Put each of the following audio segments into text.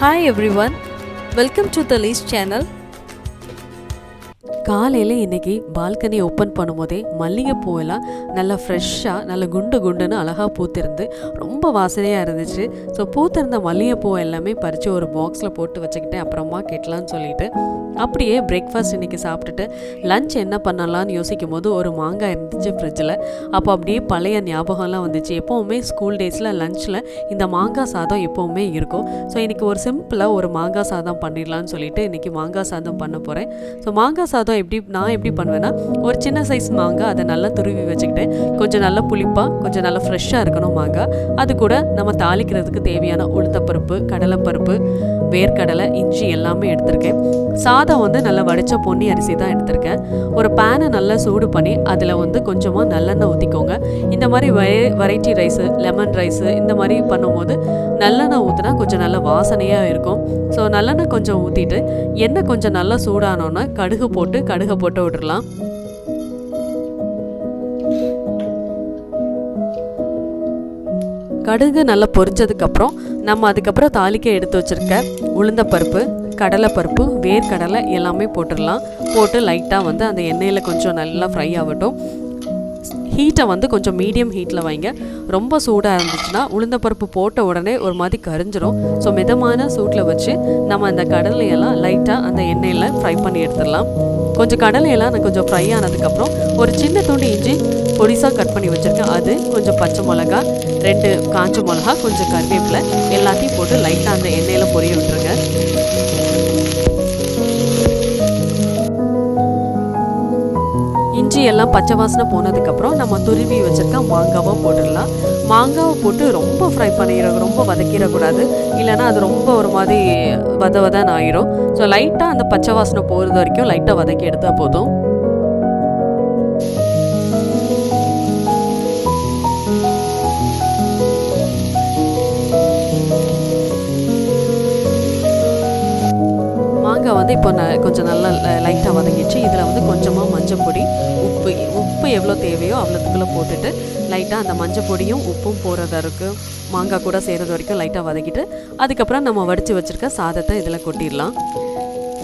Hi everyone, welcome to the Lee's channel. காலையில் இன்னைக்கு balcony open பண்ணும்போதே மல்லிகைப்பூ எல்லாம் நல்லா ஃப்ரெஷ்ஷாக நல்லா குண்டு குண்டுன்னு அழகாக பூத்திருந்து ரொம்ப வாசனையாக இருந்துச்சு. ஸோ பூத்திருந்த மல்லிகைப்பூ எல்லாமே பறித்து ஒரு பாக்ஸில் போட்டு வச்சுக்கிட்டேன். அப்புறமா கெட்டலான்னு சொல்லிட்டு அப்படியே பிரேக்ஃபாஸ்ட் இன்னைக்கு சாப்பிட்டுட்டு லஞ்ச் என்ன பண்ணலாம்னு யோசிக்கும் போது ஒரு மாங்காய் இருந்துச்சு ஃப்ரிட்ஜில் அப்போ அப்படியே பழைய ஞாபகம்லாம் வந்துச்சு. எப்போவுமே ஸ்கூல் டேஸில் லஞ்சில் இந்த மாங்காய் சாதம் எப்போவுமே இருக்கும். ஸோ இன்றைக்கி ஒரு சிம்பிளாக ஒரு மாங்காய் சாதம் பண்ணிடலான்னு சொல்லிட்டு இன்றைக்கி மாங்காய் சாதம் பண்ண போகிறேன் ஸோ மாங்காய் சாதம் எப்படி நான் எப்படி பண்ணுவேன்னா ஒரு சின்ன சைஸ் மாங்காய் அதை நல்லா துருவி வச்சுக்கிட்டேன் கொஞ்சம் நல்லா புளிப்பாக கொஞ்சம் நல்லா ஃப்ரெஷ்ஷாக இருக்கணும் மாங்காய் அது கூட நம்ம தாளிக்கிறதுக்கு தேவையான உளுத்தப்பருப்பு கடலைப்பருப்பு வேர்க்கடலை இஞ்சி எல்லாமே எடுத்திருக்கேன். சாதம் வந்து நல்லா வடித்த பொன்னி அரிசி தான் எடுத்திருக்கேன். ஒரு பேனை நல்லா சூடு பண்ணி அதில் வந்து கொஞ்சமாக நல்லெண்ணெய் ஊற்றிக்கோங்க இந்த மாதிரி வெரைட்டி ரைஸு லெமன் ரைஸு இந்த மாதிரி பண்ணும்போது நல்லெண்ணெய் ஊற்றினா கொஞ்சம் நல்ல வாசனையாக இருக்கும். ஸோ நல்லெண்ணெய் கொஞ்சம் ஊற்றிட்டு எண்ணெய் கொஞ்சம் நல்லா சூடானோன்னா கடுகு போட்டு கடுகை போட்டு விட்டுறலாம். கடுகு நல்லா பொரிஞ்சதுக்கப்புறம் நம்ம அதுக்கப்புறம் தாளிக்க எடுத்து வச்சுருக்க உளுந்தப்பருப்பு கடலைப்பருப்பு வேர்க்கடலை எல்லாமே போட்டுடலாம் போட்டு லைட்டாக வந்து அந்த எண்ணெயில் கொஞ்சம் நல்லா ஃப்ரை ஆகட்டும். ஹீட்டை வந்து கொஞ்சம் மீடியம் ஹீட்டில் வைங்க. ரொம்ப சூடாக இருந்துச்சுன்னா உளுந்தப்பருப்பு போட்ட உடனே ஒரு மாதிரி கரிஞ்சிரும். ஸோ மிதமான சூட்டில் வச்சு நம்ம அந்த கடலையெல்லாம் லைட்டாக அந்த எண்ணெயில் ஃப்ரை பண்ணி எடுத்துடலாம். கொஞ்சம் கடலையெல்லாம் நான் கொஞ்சம் ஃப்ரை ஆனதுக்கப்புறம் ஒரு சின்ன துண்டு இஞ்சி பொடிசாக கட் பண்ணி வச்சுருக்கேன். அது கொஞ்சம் பச்சை மிளகா ரெண்டு காஞ்ச மிளகா கொஞ்சம் கருவேப்பிலை எல்லாத்தையும் போட்டு லைட்டாக அந்த எண்ணெயில் பொரிய விட்டுருங்க. இஞ்சி எல்லாம் பச்சை வாசனை போனதுக்கப்புறம் நம்ம துருவி வச்சுருக்க மாங்காவை போட்டுடலாம். மாங்காவை போட்டு ரொம்ப ஃப்ரை பண்ணிட ரொம்ப வதக்கிடக்கூடாது. இல்லைன்னா அது ரொம்ப ஒரு மாதிரி வத வதன்னு ஆயிரும். ஸோ லைட்டாக அந்த பச்சை வாசனை போகிறது வரைக்கும் லைட்டாக வதக்கி எடுத்தால் போதும். மாங்காய் வந்து இப்போ ந கொஞ்சம் நல்லா லைட்டாக வதங்கிச்சு இதில் வந்து கொஞ்சமாக மஞ்சள் பொடி உப்பு எவ்வளோ தேவையோ அவ்வளோத்துக்குள்ளே போட்டுட்டு லைட்டாக அந்த மஞ்சள் பொடியும் உப்பும் போகிறது வரைக்கும் மாங்காய் கூட செய்கிறது வரைக்கும் லைட்டாக வதக்கிட்டு அதுக்கப்புறம் நம்ம வடித்து வச்சுருக்க சாதத்தை இதில் கொட்டிடலாம்.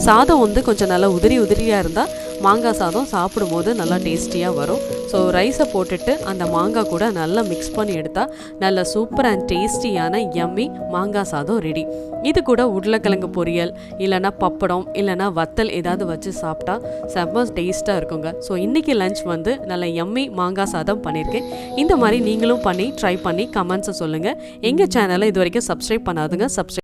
சாதம் வந்து கொஞ்சம் நல்லா உதிரி உதிரியாக இருந்தால் மாங்காய் சாதம் சாப்பிடும்போது நல்லா டேஸ்டியாக வரும். ஸோ ரைஸை போட்டுட்டு அந்த மாங்காய் கூட நல்லா மிக்ஸ் பண்ணி எடுத்தால் நல்ல சூப்பர் அண்ட் டேஸ்டியான எம்மி மாங்காய் சாதம் ரெடி இது கூட உருளைக்கிழங்கு பொரியல் இல்லைனா பப்படம் இல்லைனா வத்தல் ஏதாவது வச்சு சாப்பிட்டா செம்ம டேஸ்ட்டாக இருக்குங்க. ஸோ இன்றைக்கி லஞ்ச் வந்து நல்ல எம்மி மாங்காய் சாதம் பண்ணியிருக்கேன் இந்த மாதிரி நீங்களும் பண்ணி ட்ரை பண்ணி கமெண்ட்ஸை சொல்லுங்கள் எங்கள் சேனலை இது வரைக்கும் சப்ஸ்கிரைப் பண்ணாதுங்க சப்ஸ்கிரைப்